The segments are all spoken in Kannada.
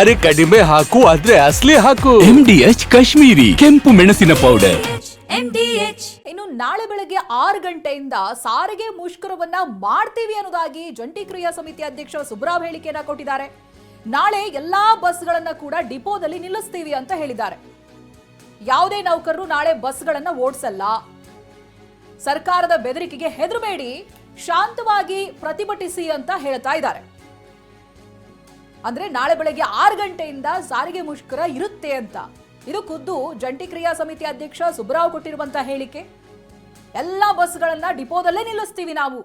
ಅರೆ ಕಡಿಮೆ ಹಾಕು ಆದ್ರೆ ಅಸ್ಲಿ ಹಾಕು. ಡಿ ಎಚ್ ಕಾಶ್ಮೀರಿ ಕೆಂಪು ಮೆಣಸಿನ ಪೌಡರ್ ಇನ್ನು ನಾಳೆ ಬೆಳಗ್ಗೆ ಆರು ಗಂಟೆಯಿಂದ ಸಾರಿಗೆ ಮುಷ್ಕರವನ್ನ ಮಾಡ್ತೀವಿ ಅನ್ನೋದಾಗಿ ಜಂಟಿ ಕ್ರಿಯಾ ಸಮಿತಿ ಅಧ್ಯಕ್ಷ ಸುಬ್ರಾವ್ ಹೇಳಿಕೆಯನ್ನ ಕೊಟ್ಟಿದ್ದಾರೆ. ನಾಳೆ ಎಲ್ಲಾ ಬಸ್ಗಳನ್ನ ಕೂಡ ಡಿಪೋದಲ್ಲಿ ನಿಲ್ಲಿಸ್ತೀವಿ ಅಂತ ಹೇಳಿದ್ದಾರೆ. ಯಾವುದೇ ನೌಕರರು ನಾಳೆ ಬಸ್ಗಳನ್ನ ಓಡಿಸಲ್ಲ. ಸರ್ಕಾರದ ಬೆದರಿಕೆಗೆ ಹೆದರಬೇಡಿ ಶಾಂತವಾಗಿ ಪ್ರತಿಭಟಿಸಿ ಅಂತ ಹೇಳ್ತಾ ಇದ್ದಾರೆ. ಅಂದ್ರೆ ನಾಳೆ ಬೆಳಗ್ಗೆ ಆರು ಗಂಟೆಯಿಂದ ಸಾರಿಗೆ ಮುಷ್ಕರ ಇರುತ್ತೆ ಅಂತ. ಇದು ಖುದ್ದು ಜಂಟಿ ಕ್ರಿಯಾ ಸಮಿತಿ ಅಧ್ಯಕ್ಷ ಸುಬ್ರಾವ್ ಕೊಟ್ಟಿರುವಂತಹ ಹೇಳಿಕೆ. ಎಲ್ಲ ಬಸ್ಗಳನ್ನ ಡಿಪೋದಲ್ಲೇ ನಿಲ್ಲಿಸ್ತೀವಿ ನಾವು.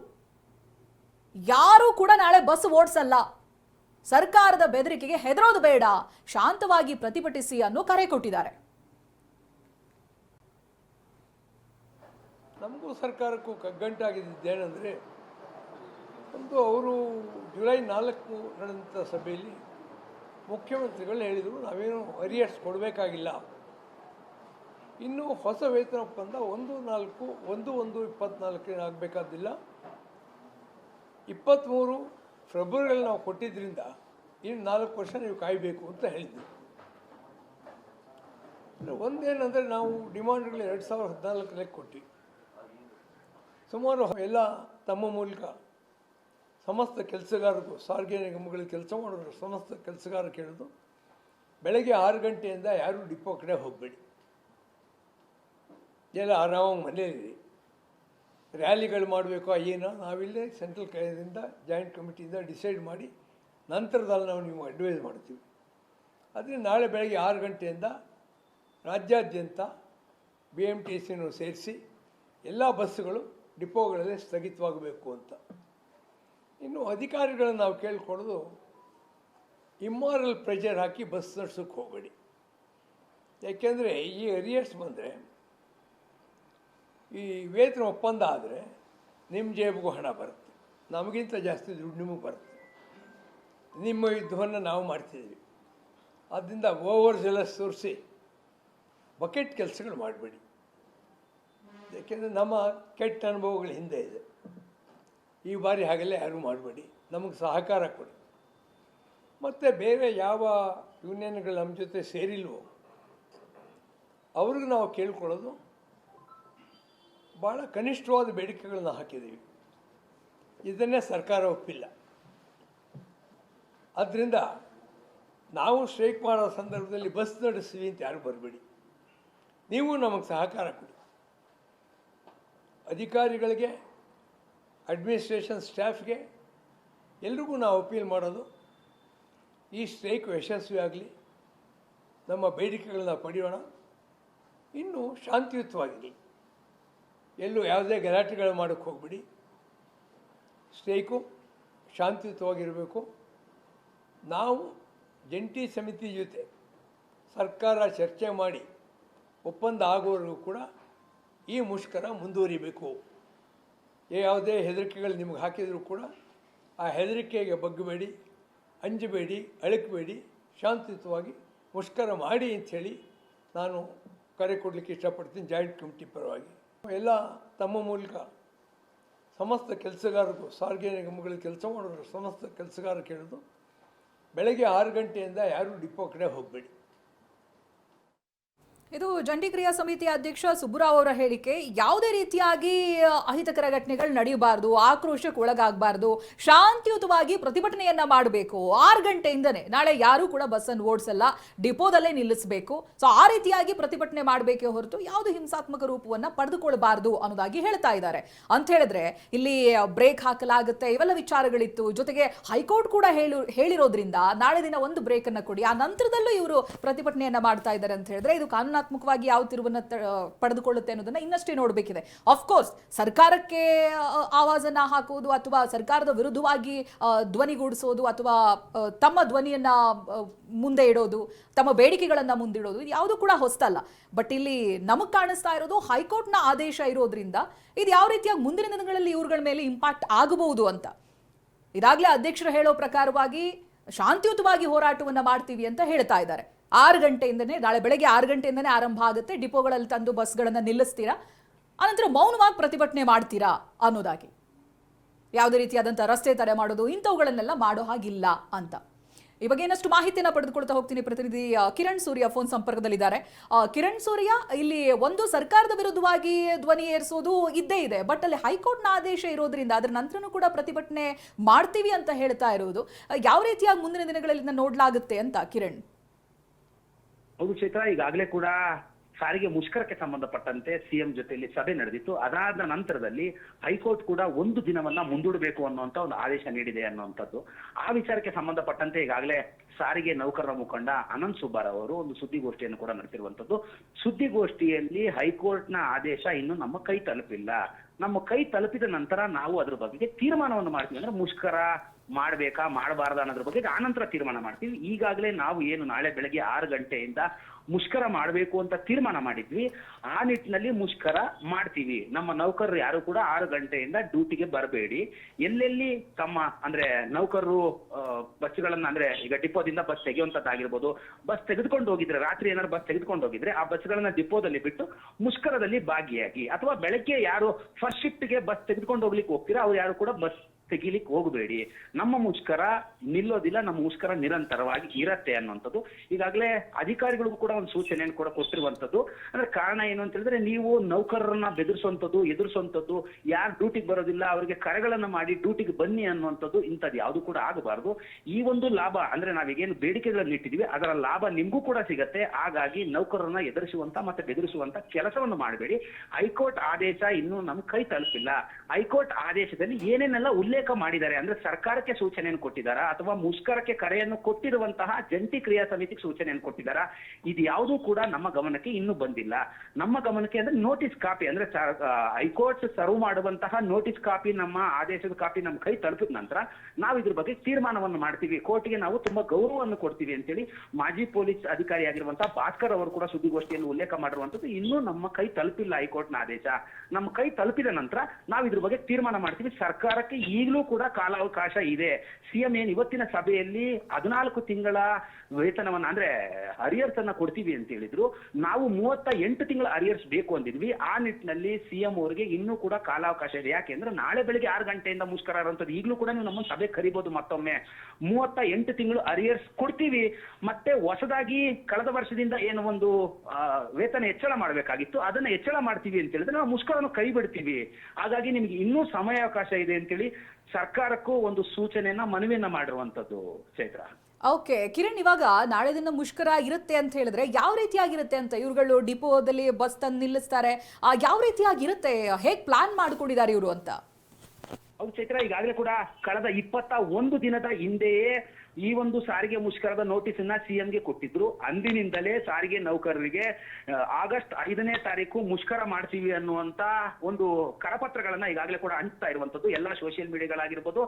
ಯಾರು ಕೂಡ ನಾಳೆ ಬಸ್ ಓಡಿಸಲ್ಲ. ಸರ್ಕಾರದ ಬೆದರಿಕೆಗೆ ಹೆದರೋದು ಬೇಡ, ಶಾಂತವಾಗಿ ಪ್ರತಿಭಟಿಸಿ ಅನ್ನೋ ಕರೆ ಕೊಟ್ಟಿದ್ದಾರೆ. ನಮಗೂ ಸರ್ಕಾರಕ್ಕೂ ಕಗ್ಗಂಟಾಗಿದ್ದೇನೆಂದರೆ ಒಂದು ಅವರು ಜುಲೈ ನಾಲ್ಕು ನಡೆದಂಥ ಸಭೆಯಲ್ಲಿ ಮುಖ್ಯಮಂತ್ರಿಗಳು ಹೇಳಿದರು, ನಾವೇನು ಅರಿಯರ್ಸ್ ಕೊಡಬೇಕಾಗಿಲ್ಲ. ಇನ್ನು ಹೊಸ ವೇತನ ಒಪ್ಪಂದ ಒಂದು ನಾಲ್ಕು, ಒಂದು ಒಂದು ಇಪ್ಪತ್ನಾಲ್ಕನೇ ಆಗಬೇಕಾದಿಲ್ಲ. ಇಪ್ಪತ್ತ್ಮೂರು ಫೆಬ್ರವರಿಯಲ್ಲಿ ನಾವು ಕೊಟ್ಟಿದ್ದರಿಂದ ಇನ್ನು ನಾಲ್ಕು ವರ್ಷ ನೀವು ಕಾಯಬೇಕು ಅಂತ ಹೇಳಿದರು. ಒಂದೇನೆಂದರೆ ನಾವು ಡಿಮಾಂಡ್ಗಳು ಎರಡು ಸಾವಿರದ ಹದಿನಾಲ್ಕರಲ್ಲಿ ಕೊಟ್ಟು ಸುಮಾರು ಎಲ್ಲ ತಮ್ಮ ಮೂಲಕ ಸಮಸ್ತ ಕೆಲಸಗಾರರು, ಸಾರಿಗೆ ನಿಗಮಗಳಲ್ಲಿ ಕೆಲಸ ಮಾಡೋರು, ಸಮಸ್ತ ಕೆಲಸಗಾರ ಕೇಳಿದ್ರು, ಬೆಳಗ್ಗೆ ಆರು ಗಂಟೆಯಿಂದ ಯಾರೂ ಡಿಪೋ ಕಡೆ ಹೋಗಬೇಡಿ. ಎಲ್ಲ ಆರಾಮಾಗಿ ಮನೆಯಲ್ಲಿ ರ್ಯಾಲಿಗಳು ಮಾಡಬೇಕು ಏನೋ ನಾವಿಲ್ಲೇ ಸೆಂಟ್ರಲ್ ಕಡೆಯಿಂದ ಜಾಯಿಂಟ್ ಕಮಿಟಿಯಿಂದ ಡಿಸೈಡ್ ಮಾಡಿ ನಂತರದಲ್ಲಿ ನಾವು ನೀವು ಅಡ್ವೈಸ್ ಮಾಡ್ತೀವಿ. ಆದರೆ ನಾಳೆ ಬೆಳಗ್ಗೆ ಆರು ಗಂಟೆಯಿಂದ ರಾಜ್ಯಾದ್ಯಂತ ಬಿ ಎಂ ಟಿ ಸಿನೂ ಸೇರಿಸಿ ಎಲ್ಲ ಬಸ್ಸುಗಳು ಡಿಪೋಗಳಲ್ಲಿ ಸ್ಥಗಿತವಾಗಬೇಕು ಅಂತ. ಇನ್ನು ಅಧಿಕಾರಿಗಳನ್ನು ನಾವು ಕೇಳ್ಕೊಳ್ಳೋದು ಇಮ್ಮಾರಲ್ ಪ್ರೆಷರ್ ಹಾಕಿ ಬಸ್ ನಡ್ಸೋಕ್ಕೆ ಹೋಗಬೇಡಿ. ಯಾಕೆಂದರೆ ಈ ಅರಿಯರ್ಸ್ ಬಂದರೆ, ಈ ವೇತನ ಒಪ್ಪಂದ ಆದರೆ ನಿಮ್ಮ ಜೇಬಿಗೂ ಹಣ ಬರುತ್ತೆ. ನಮಗಿಂತ ಜಾಸ್ತಿ ದುಡ್ಡು ನಿಮಗೆ ಬರುತ್ತೆ. ನಿಮ್ಮ ಯುದ್ಧವನ್ನು ನಾವು ಮಾಡ್ತಿದ್ವಿ. ಆದ್ದರಿಂದ ಓವರ್ ಜೆಲಸ್ ತೋರಿಸಿ ಬಕೆಟ್ ಕೆಲಸಗಳು ಮಾಡಬೇಡಿ. ಯಾಕೆಂದರೆ ನಮ್ಮ ಕೆಟ್ಟ ಅನುಭವಗಳು ಹಿಂದೆ ಇದೆ. ಈ ಬಾರಿ ಹಾಗೆಲ್ಲ ಯಾರೂ ಮಾಡಬೇಡಿ. ನಮಗೆ ಸಹಕಾರ ಕೊಡಿ. ಮತ್ತು ಬೇರೆ ಯಾವ ಯೂನಿಯನ್ಗಳು ನಮ್ಮ ಜೊತೆ ಸೇರಿಲ್ವೋ, ಅವ್ರಿಗೆ ನಾವು ಕೇಳ್ಕೊಳ್ಳೋದು. ಭಾಳ ಕನಿಷ್ಠವಾದ ಬೇಡಿಕೆಗಳನ್ನ ಹಾಕಿದ್ದೀವಿ. ಇದನ್ನೇ ಸರ್ಕಾರ ಒಪ್ಪಿಲ್ಲ. ಆದ್ದರಿಂದ ನಾವು ಸ್ಟ್ರೈಕ್ ಮಾಡೋ ಸಂದರ್ಭದಲ್ಲಿ ಬಸ್ ನಡೆಸ್ತೀವಿ ಅಂತ ಯಾರು ಬರಬೇಡಿ. ನೀವು ನಮಗೆ ಸಹಕಾರ ಕೊಡಿ. ಅಧಿಕಾರಿಗಳಿಗೆ ಅಡ್ಮಿನಿಸ್ಟ್ರೇಷನ್ ಸ್ಟಾಫ್ಗೆ ಎಲ್ರಿಗೂ ನಾವು ಅಪೀಲ್ ಮಾಡೋದು, ಈ ಸ್ಟ್ರೈಕ್ ಯಶಸ್ವಿ ಆಗಲಿ, ನಮ್ಮ ಬೇಡಿಕೆಗಳನ್ನ ಪಡೆಯೋಣ. ಇನ್ನೂ ಶಾಂತಿಯುತವಾಗಿರಲಿ ಎಲ್ಲೂ ಯಾವುದೇ ಗಲಾಟೆಗಳು ಮಾಡೋಕ್ಕೆ ಹೋಗ್ಬಿಡಿ. ಸ್ಟ್ರೈಕು ಶಾಂತಿಯುತವಾಗಿರಬೇಕು. ನಾವು ಜಂಟಿ ಸಮಿತಿ ಜೊತೆ ಸರ್ಕಾರ ಚರ್ಚೆ ಮಾಡಿ ಒಪ್ಪಂದ ಆಗೋವರೆಗೂ ಕೂಡ ಈ ಮುಷ್ಕರ ಮುಂದುವರಿಬೇಕು. ಯಾವುದೇ ಹೆದರಿಕೆಗಳು ನಿಮಗೆ ಹಾಕಿದರೂ ಕೂಡ ಆ ಹೆದರಿಕೆಗೆ ಬಗ್ಗಬೇಡಿ, ಅಂಜಬೇಡಿ, ಅಳಕಬೇಡಿ, ಶಾಂತಿಯುತವಾಗಿ ಮುಷ್ಕರ ಮಾಡಿ ಅಂಥೇಳಿ ನಾನು ಕರೆ ಕೊಡಲಿಕ್ಕೆ ಇಷ್ಟಪಡ್ತೀನಿ ಜಾಯಿಂಟ್ ಕಮಿಟಿ ಪರವಾಗಿ. ಎಲ್ಲ ತಮ್ಮ ಮೂಲಕ ಸಮಸ್ತ ಕೆಲಸಗಾರರು, ಸಾರಿಗೆ ನಿಗಮಗಳಲ್ಲಿ ಕೆಲಸ ಮಾಡೋರು, ಸಮಸ್ತ ಕೆಲಸಗಾರ ಕೇಳೋದು ಬೆಳಗ್ಗೆ ಆರು ಗಂಟೆಯಿಂದ ಯಾರೂ ಡಿಪೋ ಕಡೆ ಹೋಗಬೇಡಿ. ಇದು ಜಂಟಿ ಕ್ರಿಯಾ ಸಮಿತಿ ಅಧ್ಯಕ್ಷ ಸುಬ್ಬುರಾವ್ ಅವರ ಹೇಳಿಕೆ, ಯಾವುದೇ ರೀತಿಯಾಗಿ ಅಹಿತಕರ ಘಟನೆಗಳು ನಡೆಯಬಾರದು, ಆಕ್ರೋಶಕ್ಕೆ ಒಳಗಾಗಬಾರದು, ಶಾಂತಿಯುತವಾಗಿ ಪ್ರತಿಭಟನೆಯನ್ನ ಮಾಡಬೇಕು. ಆರು ಗಂಟೆಯಿಂದನೇ ನಾಳೆ ಯಾರೂ ಕೂಡ ಬಸ್ಸನ್ನು ಓಡಿಸಲ್ಲ, ಡಿಪೋದಲ್ಲೇ ನಿಲ್ಲಿಸಬೇಕು. ಸೊ ಆ ರೀತಿಯಾಗಿ ಪ್ರತಿಭಟನೆ ಮಾಡಬೇಕೇ ಹೊರತು ಯಾವುದು ಹಿಂಸಾತ್ಮಕ ರೂಪವನ್ನ ಪಡೆದುಕೊಳ್ಬಾರ್ದು ಅನ್ನೋದಾಗಿ ಹೇಳ್ತಾ ಇದ್ದಾರೆ. ಅಂತ ಹೇಳಿದ್ರೆ, ಇಲ್ಲಿ ಬ್ರೇಕ್ ಹಾಕಲಾಗುತ್ತೆ, ಇವೆಲ್ಲ ವಿಚಾರಗಳಿತ್ತು. ಜೊತೆಗೆ ಹೈಕೋರ್ಟ್ ಕೂಡ ಹೇಳು, ಹೇಳಿರೋದ್ರಿಂದ ನಾಳೆ ದಿನ ಒಂದು ಬ್ರೇಕ್ ಅನ್ನ ಕೊಡಿ, ಆ ನಂತರದಲ್ಲೂ ಇವರು ಪ್ರತಿಭಟನೆಯನ್ನ ಮಾಡ್ತಾ ಇದ್ದಾರೆ ಅಂತ ಹೇಳಿದ್ರೆ, ಇದು ಕಾನೂನಾತ್ಮಕವಾಗಿ ಯಾವ ತಿರುವನ್ನು ಪಡೆದುಕೊಳ್ಳುತ್ತೆ ಅನ್ನೋದನ್ನ ಇನ್ನಷ್ಟೇ ನೋಡಬೇಕಿದೆ. ಅಫ್ಕೋರ್ಸ್ ಸರ್ಕಾರಕ್ಕೆ ಆವಾಜನ್ನ ಹಾಕುವುದು ಅಥವಾ ಸರ್ಕಾರದ ವಿರುದ್ಧವಾಗಿ ಧ್ವನಿಗೂಡಿಸೋದು ಅಥವಾ ತಮ್ಮ ಧ್ವನಿಯನ್ನ ಮುಂದೆ ಇಡೋದು, ತಮ್ಮ ಬೇಡಿಕೆಗಳನ್ನ ಮುಂದಿಡೋದು ಇದು ಯಾವುದು ಕೂಡ ಹೊಸ್ತಲ್ಲ. ಬಟ್ ಇಲ್ಲಿ ನಮಗೆ ಕಾಣಿಸ್ತಾ ಇರೋದು ಹೈಕೋರ್ಟ್ನ ಆದೇಶ ಇರೋದ್ರಿಂದ ಇದು ಯಾವ ರೀತಿಯಾಗಿ ಮುಂದಿನ ದಿನಗಳಲ್ಲಿ ಇವ್ರಗಳ ಮೇಲೆ ಇಂಪ್ಯಾಕ್ಟ್ ಆಗಬಹುದು ಅಂತ. ಇದಾಗಲೇ ಅಧ್ಯಕ್ಷರು ಹೇಳೋ ಪ್ರಕಾರವಾಗಿ ಶಾಂತಿಯುತವಾಗಿ ಹೋರಾಟವನ್ನ ಮಾಡ್ತೀವಿ ಅಂತ ಹೇಳ್ತಾ ಇದ್ದಾರೆ. ಆರು ಗಂಟೆಯಿಂದನೇ, ನಾಳೆ ಬೆಳಗ್ಗೆ ಆರು ಗಂಟೆಯಿಂದನೇ ಆರಂಭ ಆಗುತ್ತೆ. ಡಿಪೋಗಳಲ್ಲಿ ತಂದು ಬಸ್ಗಳನ್ನು ನಿಲ್ಲಿಸ್ತೀರಾ? ಆನಂತರ ಮೌನವಾಗಿ ಪ್ರತಿಭಟನೆ ಮಾಡ್ತೀರಾ ಅನ್ನೋದಾಗಿ. ಯಾವುದೇ ರೀತಿಯಾದಂಥ ರಸ್ತೆ ತಡೆ ಮಾಡೋದು, ಇಂಥವುಗಳನ್ನೆಲ್ಲ ಮಾಡೋ ಹಾಗಿಲ್ಲ ಅಂತ. ಈ ಬಗ್ಗೆ ಇನ್ನಷ್ಟು ಮಾಹಿತಿನ ಪಡೆದುಕೊಳ್ತಾ ಹೋಗ್ತೀನಿ ಪ್ರತಿನಿಧಿ ಕಿರಣ್ ಸೂರ್ಯ ಫೋನ್ ಸಂಪರ್ಕದಲ್ಲಿದ್ದಾರೆ. ಕಿರಣ್ ಸೂರ್ಯ, ಇಲ್ಲಿ ಒಂದು ಸರ್ಕಾರದ ವಿರುದ್ಧವಾಗಿ ಧ್ವನಿ ಏರಿಸೋದು ಇದ್ದೇ ಇದೆ. ಬಟ್ ಅಲ್ಲಿ ಹೈಕೋರ್ಟ್ನ ಆದೇಶ ಇರೋದ್ರಿಂದ ಅದರ ನಂತರನೂ ಕೂಡ ಪ್ರತಿಭಟನೆ ಮಾಡ್ತೀವಿ ಅಂತ ಹೇಳ್ತಾ ಇರೋದು. ಯಾವ ರೀತಿಯಾಗಿ ಮುಂದಿನ ದಿನಗಳಲ್ಲಿ ನೋಡ್ಲಾಗುತ್ತೆ ಅಂತ ಕಿರಣ್? ಹೌದು ಚೈತ್ರ, ಈಗಾಗಲೇ ಕೂಡ ಸಾರಿಗೆ ಮುಷ್ಕರಕ್ಕೆ ಸಂಬಂಧಪಟ್ಟಂತೆ ಸಿಎಂ ಜೊತೆಯಲ್ಲಿ ಸಭೆ ನಡೆದಿತ್ತು. ಅದಾದ ನಂತರದಲ್ಲಿ ಹೈಕೋರ್ಟ್ ಕೂಡ ಒಂದು ದಿನವನ್ನ ಮುಂದೂಡಬೇಕು ಅನ್ನುವಂತ ಒಂದು ಆದೇಶ ನೀಡಿದೆ ಅನ್ನುವಂಥದ್ದು. ಆ ವಿಚಾರಕ್ಕೆ ಸಂಬಂಧಪಟ್ಟಂತೆ ಈಗಾಗಲೇ ಸಾರಿಗೆ ನೌಕರರ ಮುಖಂಡ ಅನಂತ್ ಸುಬ್ಬಾರಾವ್ ಅವರು ಒಂದು ಸುದ್ದಿಗೋಷ್ಠಿಯನ್ನು ಕೂಡ ನಡೆಸಿರುವಂತದ್ದು ಸುದ್ದಿಗೋಷ್ಠಿಯಲ್ಲಿ ಹೈಕೋರ್ಟ್ನ ಆದೇಶ ಇನ್ನು ನಮ್ಮ ಕೈ ತಲುಪಿಲ್ಲ. ನಮ್ಮ ಕೈ ತಲುಪಿದ ನಂತರ ನಾವು ಅದ್ರ ಬಗ್ಗೆ ತೀರ್ಮಾನವನ್ನು ಮಾಡ್ತೀವಿ ಅಂದ್ರೆ ಮುಷ್ಕರ ಮಾಡ್ಬೇಕಾ, ಮಾಡಬಾರ್ದಾ ಅನ್ನೋದ್ರ ಬಗ್ಗೆ ಆನಂತರ ತೀರ್ಮಾನ ಮಾಡ್ತೀವಿ. ಈಗಾಗಲೇ ನಾವು ಏನು ನಾಳೆ ಬೆಳಗ್ಗೆ ಆರು ಗಂಟೆಯಿಂದ ಮುಷ್ಕರ ಮಾಡಬೇಕು ಅಂತ ತೀರ್ಮಾನ ಮಾಡಿದ್ವಿ. ಆ ನಿಟ್ಟಿನಲ್ಲಿ ಮುಷ್ಕರ ಮಾಡ್ತೀವಿ. ನಮ್ಮ ನೌಕರರು ಯಾರು ಕೂಡ ಆರು ಗಂಟೆಯಿಂದ ಡ್ಯೂಟಿಗೆ ಬರಬೇಡಿ. ಎಲ್ಲೆಲ್ಲಿ ತಮ್ಮ ಅಂದ್ರೆ ನೌಕರರು ಬಸ್ಗಳನ್ನ ಅಂದ್ರೆ ಈಗ ಡಿಪೋದಿಂದ ಬಸ್ ತೆಗೆಯುವಂತದ್ದಾಗಿರ್ಬೋದು ಬಸ್ ತೆಗೆದುಕೊಂಡು ಹೋಗಿದ್ರೆ, ರಾತ್ರಿ ಏನಾದ್ರು ಬಸ್ ತೆಗೆದುಕೊಂಡು ಹೋಗಿದ್ರೆ ಆ ಬಸ್ಗಳನ್ನ ಡಿಪೋದಲ್ಲಿ ಬಿಟ್ಟು ಮುಷ್ಕರದಲ್ಲಿ ಭಾಗಿಯಾಗಿ. ಅಥವಾ ಬೆಳಗ್ಗೆ ಯಾರು ಫಸ್ಟ್ ಶಿಫ್ಟ್ಗೆ ಬಸ್ ತೆಗೆದುಕೊಂಡು ಹೋಗ್ಲಿಕ್ಕೆ ಹೋಗ್ತೀರಾ, ಅವ್ರು ಯಾರು ಕೂಡ ಬಸ್ ತೆಗಿಲಿಕ್ಕೆ ಹೋಗಬೇಡಿ. ನಮ್ಮ ಮುಷ್ಕರ ನಿಲ್ಲೋದಿಲ್ಲ, ನಮ್ಮ ಮುಷ್ಕರ ನಿರಂತರವಾಗಿ ಇರತ್ತೆ ಅನ್ನುವಂಥದ್ದು. ಈಗಾಗಲೇ ಅಧಿಕಾರಿಗಳಿಗೂ ಕೂಡ ಒಂದು ಸೂಚನೆಯನ್ನು ಕೂಡ ಕೊಟ್ಟಿರುವಂಥದ್ದು. ಅಂದ್ರೆ ಕಾರಣ ಏನು ಅಂತ ಹೇಳಿದ್ರೆ, ನೀವು ನೌಕರರನ್ನ ಬೆದರಿಸುವಂಥದ್ದು ಎದುರಿಸುವಂಥದ್ದು ಯಾರು ಡ್ಯೂಟಿಗೆ ಬರೋದಿಲ್ಲ, ಅವರಿಗೆ ಕರೆಗಳನ್ನ ಮಾಡಿ ಡ್ಯೂಟಿಗೆ ಬನ್ನಿ ಅನ್ನುವಂಥದ್ದು ಇಂಥದ್ದು ಯಾವುದು ಕೂಡ ಆಗಬಾರ್ದು. ಈ ಒಂದು ಲಾಭ ಅಂದ್ರೆ ನಾವೀಗೇನು ಬೇಡಿಕೆಗಳನ್ನು ಇಟ್ಟಿದೀವಿ, ಅದರ ಲಾಭ ನಿಮಗೂ ಕೂಡ ಸಿಗತ್ತೆ. ಹಾಗಾಗಿ ನೌಕರರನ್ನ ಎದುರಿಸುವಂತ ಮತ್ತೆ ಬೆದರಿಸುವಂತ ಕೆಲಸವನ್ನು ಮಾಡಬೇಡಿ. ಹೈಕೋರ್ಟ್ ಆದೇಶ ಇನ್ನೂ ನಮ್ ಕೈ ತಲುಪಿಲ್ಲ. ಹೈಕೋರ್ಟ್ ಆದೇಶದಲ್ಲಿ ಏನೇನೆಲ್ಲ ಉಲ್ಲೇಖ ಮಾಡಿದ್ದಾರೆ. ಅಂದ್ರೆ ಸರ್ಕಾರಕ್ಕೆ ಸೂಚನೆಯನ್ನು ಕೊಟ್ಟಿದ್ದಾರಾ? ಅಥವಾ ಮುಷ್ಕರಕ್ಕೆ ಕರೆಯನ್ನು ಕೊಟ್ಟಿರುವಂತಹ ಜಂಟಿ ಕ್ರಿಯಾ ಸಮಿತಿಗೆ ಸೂಚನೆಯನ್ನು ಕೊಟ್ಟಿದ್ದಾರಾ? ಇದು ಯಾವುದೂ ಕೂಡ ನಮ್ಮ ಗಮನಕ್ಕೆ ಇನ್ನೂ ಬಂದಿಲ್ಲ. ನಮ್ಮ ಗಮನಕ್ಕೆ ಅಂದ್ರೆ ನೋಟಿಸ್ ಕಾಪಿ, ಅಂದ್ರೆ ಹೈಕೋರ್ಟ್ ಸರ್ವ್ ಮಾಡುವಂತಹ ನೋಟಿಸ್ ಕಾಪಿ, ನಮ್ಮ ಆದೇಶದ ಕಾಪಿ ನಮ್ಮ ಕೈ ತಲುಪಿದ ನಂತರ ನಾವು ಇದ್ರ ಬಗ್ಗೆ ತೀರ್ಮಾನವನ್ನು ಮಾಡ್ತೀವಿ. ಕೋರ್ಟ್ಗೆ ನಾವು ತುಂಬಾ ಗೌರವವನ್ನು ಕೊಡ್ತೀವಿ ಅಂತೇಳಿ ಮಾಜಿ ಪೊಲೀಸ್ ಅಧಿಕಾರಿಯಾಗಿರುವಂತಹ ಭಾಸ್ಕರ್ ಅವರು ಕೂಡ ಸುದ್ದಿಗೋಷ್ಠಿಯಲ್ಲಿ ಉಲ್ಲೇಖ ಮಾಡಿರುವಂತದ್ದು ಇನ್ನೂ ನಮ್ಮ ಕೈ ತಲುಪಿಲ್ಲ ಹೈಕೋರ್ಟ್ನ ಆದೇಶ. ನಮ್ಮ ಕೈ ತಲುಪಿದ ನಂತರ ನಾವು ಇದ್ರ ಬಗ್ಗೆ ತೀರ್ಮಾನ ಮಾಡ್ತೀವಿ. ಸರ್ಕಾರಕ್ಕೆ ಈಗಲೂ ಕೂಡ ಕಾಲಾವಕಾಶ ಇದೆ. ಸಿಎಂ ಏನ್ ಇವತ್ತಿನ ಸಭೆಯಲ್ಲಿ ಹದಿನಾಲ್ಕು ತಿಂಗಳ ವೇತನವನ್ನ, ಅಂದ್ರೆ ಅರಿಯರ್ಸ್ ಅನ್ನ ಕೊಡ್ತೀವಿ ಅಂತ ಹೇಳಿದ್ರು. ನಾವು ಮೂವತ್ತ ಎಂಟು ತಿಂಗಳ ಅರಿಯರ್ಸ್ ಬೇಕು ಅಂದಿದ್ವಿ. ಆ ನಿಟ್ಟಿನಲ್ಲಿ ಸಿಎಂ ಅವರಿಗೆ ಇನ್ನೂ ಕೂಡ ಕಾಲಾವಕಾಶ ಇದೆ. ಯಾಕೆಂದ್ರೆ ನಾಳೆ ಬೆಳಿಗ್ಗೆ ಆರು ಗಂಟೆಯಿಂದ ಮುಷ್ಕರ ಇರುವಂತದ್ದು ಈಗಲೂ ಕೂಡ ನೀವು ನಮ್ಮ ಸಭೆ ಕರಿಬಹುದು ಮತ್ತೊಮ್ಮೆ. ಮೂವತ್ತ ಎಂಟು ತಿಂಗಳು ಅರಿಯರ್ಸ್ ಕೊಡ್ತೀವಿ. ಮತ್ತೆ ಹೊಸದಾಗಿ ಕಳೆದ ವರ್ಷದಿಂದ ಏನು ಒಂದು ವೇತನ ಹೆಚ್ಚಳ ಮಾಡಬೇಕಾಗಿತ್ತು. ಅದನ್ನ ಹೆಚ್ಚಳ ಮಾಡ್ತೀವಿ ಅಂತ ಹೇಳಿದ್ರೆ ನಾವು ಮುಷ್ಕರವನ್ನು ಕೈ ಬಿಡ್ತೀವಿ ಹಾಗಾಗಿ ನಿಮ್ಗೆ ಇನ್ನೂ ಸಮಯಾವಕಾಶ ಇದೆ ಅಂತೇಳಿ ಸರ್ಕಾರಕ್ಕೂ ಒಂದು ಸೂಚನೆಯನ್ನ ಮನವಿಯನ್ನ ಮಾಡಿರುವಂತದ್ದು ಚೈತ್ರ. ಓಕೆ ಕಿರಣ್ ಇವಾಗ ನಾಳೆ ದಿನ ಮುಷ್ಕರ ಇರುತ್ತೆ ಅಂತ ಹೇಳಿದ್ರೆ ಯಾವ ರೀತಿಯಾಗಿರುತ್ತೆ ಅಂತ ಇವ್ರುಗಳು ಡಿಪೋದಲ್ಲಿ ಬಸ್ ತಂದು ನಿಲ್ಲಿಸ್ತಾರೆ? ಆ, ಯಾವ ರೀತಿಯಾಗಿರುತ್ತೆ? ಹೇಗ್ ಪ್ಲಾನ್ ಮಾಡ್ಕೊಂಡಿದ್ದಾರೆ ಇವರು ಅಂತ? ಹೌದು ಚೈತ್ರ ಈಗಾಗಲೇ ಕೂಡ ಕಳೆದ ಇಪ್ಪತ್ತ ಒಂದು ದಿನದ ಹಿಂದೆಯೇ ಈ ಒಂದು ಸಾರಿಗೆ ಮುಷ್ಕರದ ನೋಟಿಸ್ ಅನ್ನ ಸಿಎಂಗೆ ಕೊಟ್ಟಿದ್ರು. ಅಂದಿನಿಂದಲೇ ಸಾರಿಗೆ ನೌಕರರಿಗೆ ಆಗಸ್ಟ್ ಐದನೇ ತಾರೀಕು ಮುಷ್ಕರ ಮಾಡ್ತೀವಿ ಅನ್ನುವಂತ ಒಂದು ಕರಪತ್ರಗಳನ್ನ ಈಗಾಗಲೇ ಕೂಡ ಹಂಚ್ತಾ ಇರುವಂತದ್ದು ಎಲ್ಲಾ ಸೋಷಿಯಲ್ ಮೀಡಿಯಾಗಳಾಗಿರ್ಬೋದು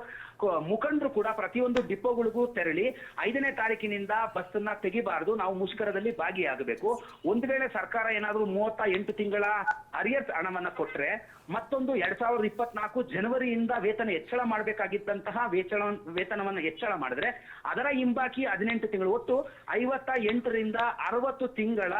ಮುಖಂಡರು ಕೂಡ ಪ್ರತಿಯೊಂದು ಡಿಪೋಗಳಿಗೂ ತೆರಳಿ ಐದನೇ ತಾರೀಕಿನಿಂದ ಬಸ್ ಅನ್ನ ತೆಗಿಬಾರದು. ನಾವು ಮುಷ್ಕರದಲ್ಲಿ ಭಾಗಿಯಾಗಬೇಕು. ಒಂದು ವೇಳೆ ಸರ್ಕಾರ ಏನಾದ್ರೂ ಮೂವತ್ತ ಎಂಟು ತಿಂಗಳ ಅರಿಯರ್ಸ್ ಹಣವನ್ನ ಕೊಟ್ರೆ ಮತ್ತೊಂದು ಎರಡ್ ಸಾವಿರದ ಇಪ್ಪತ್ನಾಲ್ಕು ಜನವರಿಯಿಂದ ವೇತನ ಹೆಚ್ಚಳ ಮಾಡಬೇಕಾಗಿದ್ದಂತಹ ವೇತನ, ವೇತನವನ್ನ ಹೆಚ್ಚಳ ಮಾಡಿದ್ರೆ ಅದರ ಹಿಂಬಾಕಿ ಹದಿನೆಂಟು ತಿಂಗಳು. ಒಟ್ಟು ಐವತ್ತ ಎಂಟರಿಂದ ಅರವತ್ತು ತಿಂಗಳ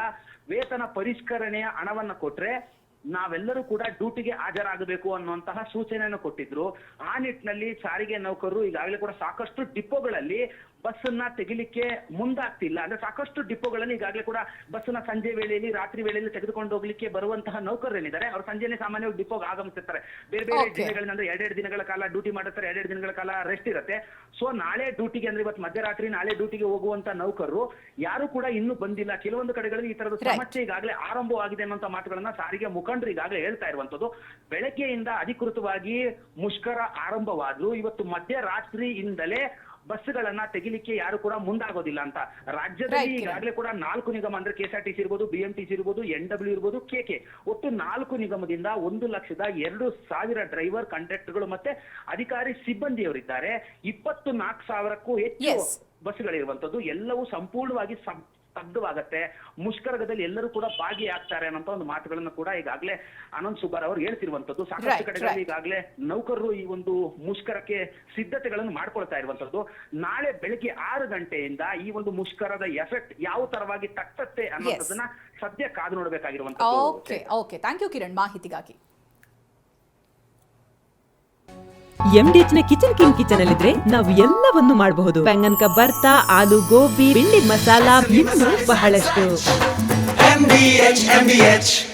ವೇತನ ಪರಿಷ್ಕರಣೆಯ ಹಣವನ್ನ ಕೊಟ್ರೆ ನಾವೆಲ್ಲರೂ ಕೂಡ ಡ್ಯೂಟಿಗೆ ಹಾಜರಾಗಬೇಕು ಅನ್ನುವಂತಹ ಸೂಚನೆಯನ್ನು ಕೊಟ್ಟಿದ್ರು. ಆ ನಿಟ್ಟಿನಲ್ಲಿ ಸಾರಿಗೆ ನೌಕರರು ಈಗಾಗಲೇ ಕೂಡ ಸಾಕಷ್ಟು ಡಿಪೋಗಳಲ್ಲಿ ಬಸ್ ಅನ್ನ ತೆಗಿಲಿಕ್ಕೆ ಮುಂದಾಗ್ತಿಲ್ಲ. ಅಂದ್ರೆ ಸಾಕಷ್ಟು ಡಿಪೋಗಳಲ್ಲಿ ಈಗಾಗಲೇ ಕೂಡ ಬಸ್ನ ಸಂಜೆ ವೇಳೆಯಲ್ಲಿ ರಾತ್ರಿ ವೇಳೆಯಲ್ಲಿ ತೆಗೆದುಕೊಂಡು ಹೋಗ್ಲಿಕ್ಕೆ ಬರುವಂತಹ ನೌಕರರು ಏನಿದ್ದಾರೆ ಅವ್ರು ಸಂಜೆನೆ ಸಾಮಾನ್ಯವಾಗಿ ಡಿಪೋಗೆ ಆಗಮಿಸಿರ್ತಾರೆ ಬೇರೆ ಬೇರೆ ಜಿಲ್ಲೆಗಳಿಂದ ಅಂದ್ರೆ ಎರಡೆರಡು ದಿನಗಳ ಕಾಲ ಡ್ಯೂಟಿ ಮಾಡಿರ್ತಾರೆ ಎರಡೆರಡು ದಿನಗಳ ಕಾಲ ರೆಸ್ಟ್ ಇರುತ್ತೆ. ಸೊ ನಾಳೆ ಡ್ಯೂಟಿಗೆ ಅಂದ್ರೆ ಇವತ್ತು ಮಧ್ಯರಾತ್ರಿ ನಾಳೆ ಡ್ಯೂಟಿಗೆ ಹೋಗುವಂತ ನೌಕರರು ಯಾರು ಕೂಡ ಇನ್ನೂ ಬಂದಿಲ್ಲ. ಕೆಲವೊಂದು ಕಡೆಗಳಲ್ಲಿ ಈ ತರದ. ಸಮಸ್ಯೆ ಈಗಾಗಲೇ ಆರಂಭವಾಗಿದೆ ಅನ್ನುವಂತ ಮಾತುಗಳನ್ನ ಸಾರಿಗೆ ಮುಖಂಡರು ಈಗಾಗಲೇ ಹೇಳ್ತಾ ಇರುವಂತದ್ದು ಬೆಳಗ್ಗೆಯಿಂದ ಅಧಿಕೃತವಾಗಿ ಮುಷ್ಕರ ಆರಂಭವಾದ್ರು ಇವತ್ತು ಮಧ್ಯರಾತ್ರಿಯಿಂದಲೇ ಬಸ್ಗಳನ್ನ ತೆಗಿಲಿಕ್ಕೆ ಯಾರು ಕೂಡ ಮುಂದಾಗೋದಿಲ್ಲ ಅಂತ ರಾಜ್ಯದಲ್ಲಿ. ಈಗಾಗಲೇ ಕೂಡ ನಾಲ್ಕು ನಿಗಮ ಅಂದ್ರೆ ಕೆಎಸ್ಆರ್ಟಿಸಿ ಇರ್ಬೋದು ಬಿಎಂಟಿಸಿ ಇರ್ಬೋದು ಎನ್ ಡಬ್ಲ್ಯೂ ಇರ್ಬೋದು ಕೆಕೆ ಒಟ್ಟು ನಾಲ್ಕು ನಿಗಮದಿಂದ ಒಂದು ಲಕ್ಷದ ಎರಡು ಸಾವಿರ ಡ್ರೈವರ್ ಕಂಡಕ್ಟರ್ಗಳು ಮತ್ತೆ ಅಧಿಕಾರಿ ಸಿಬ್ಬಂದಿಯವರಿದ್ದಾರೆ ಇಪ್ಪತ್ತು ನಾಲ್ಕು ಸಾವಿರಕ್ಕೂ ಹೆಚ್ಚು. ಬಸ್ಗಳಿರುವಂತದ್ದು ಎಲ್ಲವೂ ಸಂಪೂರ್ಣವಾಗಿ ಸ್ತಬ್ಧವಾಗತ್ತೆ. ಮುಷ್ಕರಗದಲ್ಲಿ ಎಲ್ಲರೂ ಕೂಡ ಭಾಗಿಯಾಗ್ತಾರೆ ಅನ್ನೋ ಒಂದು ಮಾತುಗಳನ್ನು ಕೂಡ ಈಗಾಗಲೇ ಆನಂದ್ ಸುಬ್ಬಾರ್ ಅವರು ಹೇಳ್ತಿರುವಂತದ್ದು ಸಾಕಷ್ಟು ಕಡೆಗಳಲ್ಲಿ. ಈಗಾಗಲೇ ನೌಕರರು ಈ ಒಂದು ಮುಷ್ಕರಕ್ಕೆ ಸಿದ್ಧತೆಗಳನ್ನು ಮಾಡ್ಕೊಳ್ತಾ ಇರುವಂತದ್ದು ನಾಳೆ ಬೆಳಿಗ್ಗೆ ಆರು ಗಂಟೆಯಿಂದ ಈ ಒಂದು ಮುಷ್ಕರದ ಎಫೆಕ್ಟ್ ಯಾವ ತರವಾಗಿ ತಟ್ಟತ್ತೆ ಅನ್ನೋದನ್ನ ಸದ್ಯ ಕಾದು ನೋಡಬೇಕಾಗಿರುವಂತದ್ದು okay okay thank you Kiran. ಮಾಹಿತಿಗಾಗಿ. ಎಂಡಿಎಚ್ನ ಕಿಚನ್ ಕಿಂಗ್ ಕಿಚನ್ ಅಲ್ಲಿದ್ರೆ ನಾವು ಎಲ್ಲವನ್ನು ಮಾಡಬಹುದು. ಬೆಂಗನ್ಕ ಬರ್ತಾ ಆಲೂ ಗೋಬಿ ಬಿಂಡಿ ಮಸಾಲಾ ಇನ್ನು ಬಹಳಷ್ಟು.